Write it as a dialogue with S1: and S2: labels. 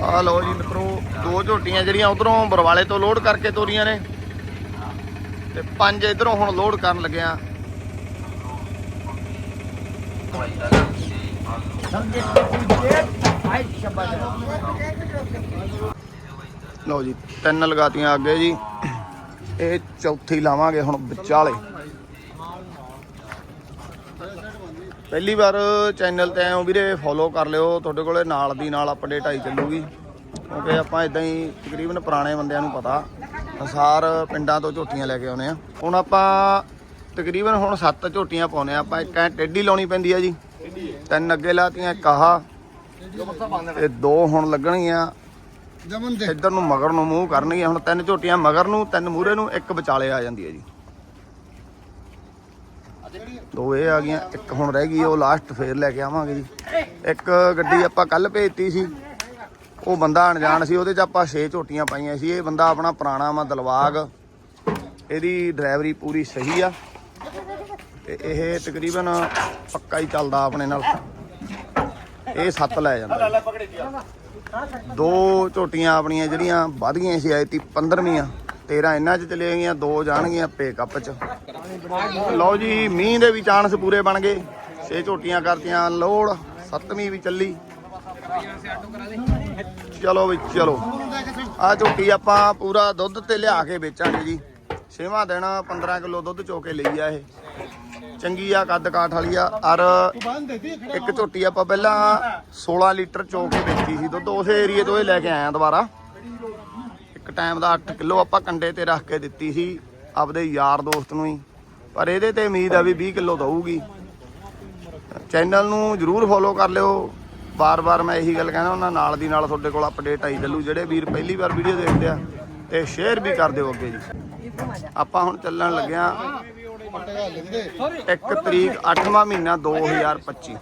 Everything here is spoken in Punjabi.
S1: ਆ ਲਓ ਜੀ ਮਿੱਤਰੋ, ਦੋ ਝੋਟੀਆਂ ਜਿਹੜੀਆਂ ਉਧਰੋਂ ਬਰਵਾਲੇ ਤੋਂ ਲੋਡ ਕਰਕੇ ਤੋਰੀਆਂ ਨੇ। ਤੇ ਪੰਜ ਇਧਰੋਂ ਹੁਣ ਲੋਡ ਕਰਨ ਲੱਗਿਆ ਲਓ ਜੀ, ਤਿੰਨ ਲਗਾਤੀਆਂ ਅੱਗੇ ਜੀ। ਇਹ ਚੌਥੀ ਲਾਵਾਂਗੇ ਹੁਣ ਵਿਚਾਲੇ। ਪਹਿਲੀ ਵਾਰ ਚੈਨਲ ਤੇ ਹੋ ਵੀਰੇ ਫੋਲੋ ਕਰ ਲਿਓ। ਤੁਹਾਡੇ ਕੋਲੇ ਨਾਲ ਦੀ ਨਾਲ ਅਪਡੇਟ ਆਈ ਚੱਲੂਗੀ। ਕਿਉਂਕਿ ਆਪਾਂ ਇਦਾਂ ਹੀ ਤਕਰੀਬਨ ਪੁਰਾਣੇ ਬੰਦਿਆਂ ਨੂੰ ਪਤਾ ਅਨਸਾਰ ਪਿੰਡਾਂ ਤੋਂ ਝੋਟੀਆਂ ਲੈ ਕੇ ਆਉਨੇ ਆ। ਹੁਣ ਆਪਾਂ ਤਕਰੀਬਨ ਹੁਣ ਸੱਤ ਝੋਟੀਆਂ ਪਾਉਨੇ ਆ। ਆਪਾਂ ਇੱਕ ਐ ਟੇਢੀ ਲਾਉਣੀ ਪੈਂਦੀ ਆ ਜੀ। ਤਿੰਨ ਅੱਗੇ ਲਾਤੀਆਂ ਇੱਕ ਆਹ। ਤੇ ਦੋ ਹੁਣ ਲੱਗਣਗੀਆਂ।
S2: ਜਮਨ ਦੇ।
S1: ਇੱਧਰ ਨੂੰ ਮਗਰ ਨੂੰ ਮੂੰਹ ਕਰਨਗੀਆਂ। ਹੁਣ ਤਿੰਨ ਝੋਟੀਆਂ ਮਗਰ ਨੂੰ ਤਿੰਨ ਮੂਰੇ ਨੂੰ ਇੱਕ ਵਿਚਾਲੇ ਆ ਜਾਂਦੀ ਹੈ ਜੀ। ਦੋ ਇਹ ਆ ਗਈਆਂ, ਇੱਕ ਹੁਣ ਰਹਿ ਗਈ, ਉਹ ਲਾਸਟ ਫੇਰ ਲੈ ਕੇ ਆਵਾਂਗੇ ਜੀ। ਇੱਕ ਗੱਡੀ ਆਪਾਂ ਕੱਲ ਭੇਜਤੀ ਸੀ, ਉਹ ਬੰਦਾ ਅਣਜਾਣ ਸੀ, ਉਹਦੇ 'ਚ ਆਪਾਂ 6 ਝੋਟੀਆਂ ਪਾਈਆਂ ਸੀ, ਇਹ ਬੰਦਾ ਆਪਣਾ ਪੁਰਾਣਾ ਵਾ ਦਲਵਾਗ। ਇਹਦੀ ਡਰਾਈਵਰੀ ਪੂਰੀ ਸਹੀ ਆ, ਤੇ ਇਹ ਤਕਰੀਬਨ ਪੱਕਾ ਹੀ ਚੱਲਦਾ ਆਪਣੇ ਨਾਲ। ਇਹ ਸੱਤ ਲੈ ਜਾਂਦਾ। ਦੋ ਝੋਟੀਆਂ ਆਪਣੀਆਂ ਜਿਹੜੀਆਂ ਵੱਧ ਗਈਆਂ ਸੀ ਐਤੀ 15ਵੀਂ 13 ਇਹਨਾਂ 'ਚ ਚਲੇ ਗਈਆਂ, ਦੋ ਜਾਣਗੀਆਂ ਪੇਕਅਪ 'ਚ। ਲਓ ਜੀ, ਮੀਂਹ ਦੇ ਵੀ ਚਾਂਸ ਪੂਰੇ ਬਣ ਗਏ। ਛੇ ਝੋਟੀਆਂ ਕਰਤੀਆਂ, ਲੋੜ, ਸੱਤਵੀਂ ਵੀ ਚੱਲੀ। ਚਲੋ ਵੀ, ਚਲੋ। ਆ ਝੋਟੀ ਆਪਾਂ ਪੂਰਾ ਦੁੱਧ ਤੇ ਲਿਆ ਕੇ ਵੇਚਾਂਗੇ ਜੀ। ਛੇਵਾਂ ਦਿਨ 15 ਕਿਲੋ ਦੁੱਧ ਚੋ ਕੇ ਲਈ ਆ ਇਹ। ਚੰਗੀ ਆ ਕੱਦ ਕਾਠ ਵਾਲੀ ਆ। ਔਰ ਇੱਕ ਝੋਟੀ ਆਪਾਂ ਪਹਿਲਾਂ 16 ਲੀਟਰ ਚੋ ਕੇ ਵੇਚੀ ਸੀ ਦੁੱਧ, ਉਸੇ ਏਰੀਏ ਤੋਂ ਇਹ ਲੈ ਕੇ ਆਇਆ ਦੁਬਾਰਾ। ਇੱਕ ਟਾਈਮ ਦਾ 8 ਕਿਲੋ ਆਪਾਂ ਕੰਡੇ ਤੇ ਰੱਖ ਕੇ ਦਿੱਤੀ ਸੀ, ਆਪਦੇ ਯਾਰ ਦੋਸਤ ਨੂੰ ਹੀ। ਪਰ ਇਹਦੇ ਤੇ ਉਮੀਦ ਆ ਵੀ 20 ਕਿਲੋ ਦਊਗੀ। ਚੈਨਲ ਨੂੰ ਜਰੂਰ ਫੋਲੋ ਕਰ ਲਿਓ। ਵਾਰ ਵਾਰ ਮੈਂ ਇਹੀ ਗੱਲ ਕਹਿੰਦਾ ਉਹਨਾਂ ਨਾਲ ਦੀ ਨਾਲ ਤੁਹਾਡੇ ਕੋਲ ਅਪਡੇਟ ਆਈ ਚੱਲੂ। ਜਿਹੜੇ ਵੀਰ ਪਹਿਲੀ ਵਾਰ ਵੀਡੀਓ ਦੇਖਦੇ ਆ, ਤੇ ਸ਼ੇਅਰ ਵੀ ਕਰ ਦਿਓ ਅੱਗੇ ਜੀ। ਆਪਾਂ ਹੁਣ ਚੱਲਣ ਲੱਗਿਆ
S2: ਪਟੇਗਾ ਲਿਖਦੇ
S1: 1 ਤਰੀਕ 8ਵਾਂ ਮਹੀਨਾ 2025